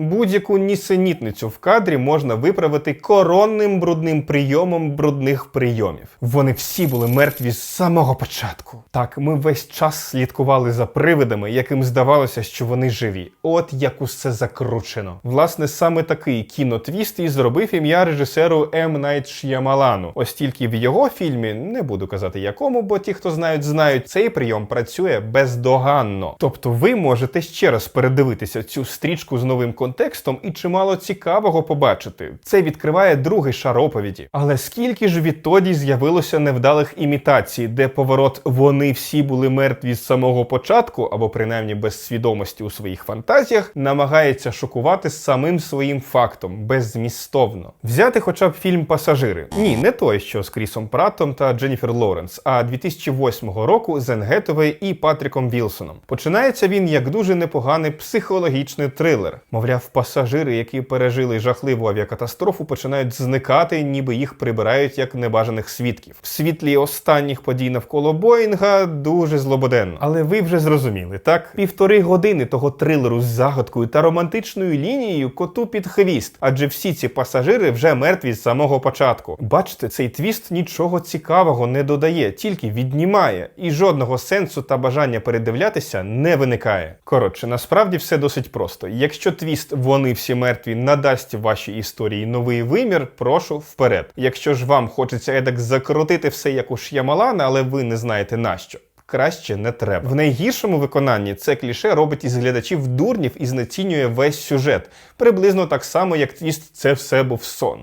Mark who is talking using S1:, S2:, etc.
S1: Будь-яку нісенітницю в кадрі можна виправити коронним брудним прийомом брудних прийомів. Вони всі були мертві з самого початку. Так, ми весь час слідкували за привидами, яким здавалося, що вони живі. От як усе закручено. Власне, саме такий кінотвіст і зробив ім'я режисеру М. Найт Ш'ямалану. Ось тільки в його фільмі, не буду казати якому, бо ті, хто знають, знають, цей прийом працює бездоганно. Тобто ви можете ще раз передивитися цю стрічку з новим контекстом і чимало цікавого побачити. Це відкриває другий шар оповіді. Але скільки ж відтоді з'явилося невдалих імітацій, де поворот вони всі були мертві з самого початку, або принаймні без свідомості у своїх фантазіях, намагається шокувати самим своїм фактом, беззмістовно. Взяти хоча б фільм Пасажири. Ні, не той, що з Крісом Праттом та Дженніфер Лоуренс, а 2008 року з Енн Гетовей і Патріком Вілсоном. Починається він як дуже непоганий психологічний трилер. Мовляв, пасажири, які пережили жахливу авіакатастрофу, починають зникати, ніби їх прибирають як небажаних свідків. В світлі останніх подій навколо Боїнга дуже злободенно. Але ви вже зрозуміли, так? Півтори години того трилеру з загадкою та романтичною лінією коту під хвіст, адже всі ці пасажири вже мертві з самого початку. Бачите, цей твіст нічого цікавого не додає, тільки віднімає, і жодного сенсу та бажання передивлятися не виникає. Коротше, насправді все досить просто. Якщо твіст вони всі мертві надасть вашій історії новий вимір, прошу вперед. Якщо ж вам хочеться едак закрутити все як у Ш'ямалана, але ви не знаєте нащо. Краще не треба. В найгіршому виконанні це кліше робить із глядачів дурнів і знецінює весь сюжет, приблизно так само, як твіст це все був сон.